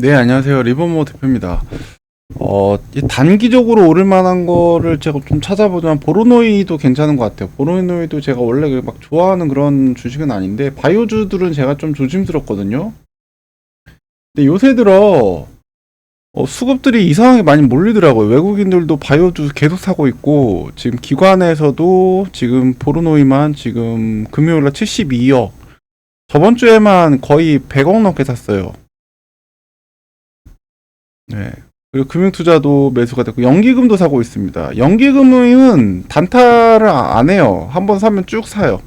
네, 안녕하세요. 리버모 대표입니다. 어, 이 단기적으로 오를 만한 거를 제가 좀 찾아보자면 보로노이도 괜찮은 것 같아요. 보로노이도 제가 원래 막 좋아하는 그런 주식은 아닌데 바이오주들은 제가 좀 조심스럽거든요. 근데 요새 들어 어, 수급들이 이상하게 많이 몰리더라고요. 외국인들도 바이오주 계속 사고 있고 지금 기관에서도 지금 보로노이만 지금 금요일날 72억 저번 주에만 거의 100억 넘게 샀어요. 네. 그리고 금융투자도 매수가 됐고 연기금도 사고 있습니다. 연기금은 단타를 아- 안 해요. 한번 사면 쭉 사요.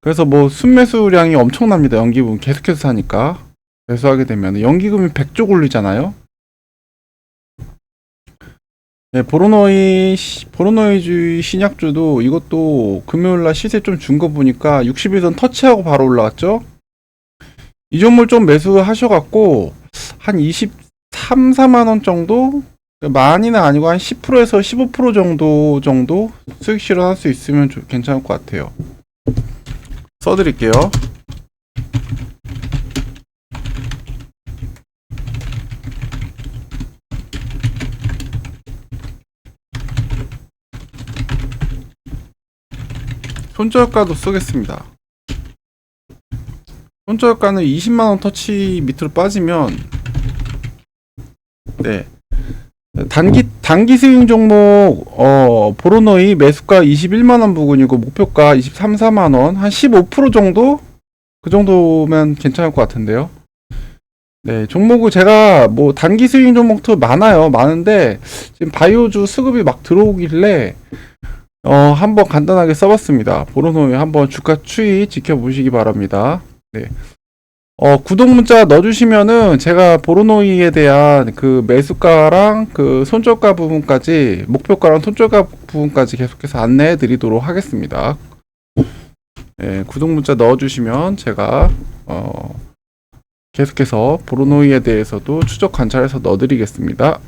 그래서 뭐 순매수량이 엄청납니다. 연기금 계속해서 사니까 매수하게 되면 연기금이 100조 올리잖아요. 네, 보로노이 시- 보로노이주의 신약주도 이것도 금요일날 시세 좀 준 거 보니까 61선 터치하고 바로 올라갔죠. 이 종목 좀 매수하셔갖고 한 23, 4만 원 정도 많이는 아니고 한 10%에서 15% 정도 정도 수익 실현할 수 있으면 좀 괜찮을 것 같아요. 써드릴게요. 손절가도 쓰겠습니다. 손절가는 20만 원 터치 밑으로 빠지면 네. 단기 단기 스윙 종목 어 보로노이 매수가 21만 원 부근이고 목표가 23, 4만 원, 한 15% 정도 그 정도면 괜찮을 것 같은데요. 네, 종목은 제가 뭐 단기 스윙 종목도 많아요. 많은데 지금 바이오주 수급이 막 들어오길래 어 한번 간단하게 써봤습니다. 보로노이 한번 주가 추이 지켜보시기 바랍니다. 네. 어, 구독 문자 넣어주시면은 제가 보로노이에 대한 그 매수가랑 그 손절가 부분까지, 목표가랑 손절가 부분까지 계속해서 안내해 드리도록 하겠습니다. 예, 구독 문자 넣어주시면 제가, 어, 계속해서 보로노이에 대해서도 추적 관찰해서 넣어드리겠습니다.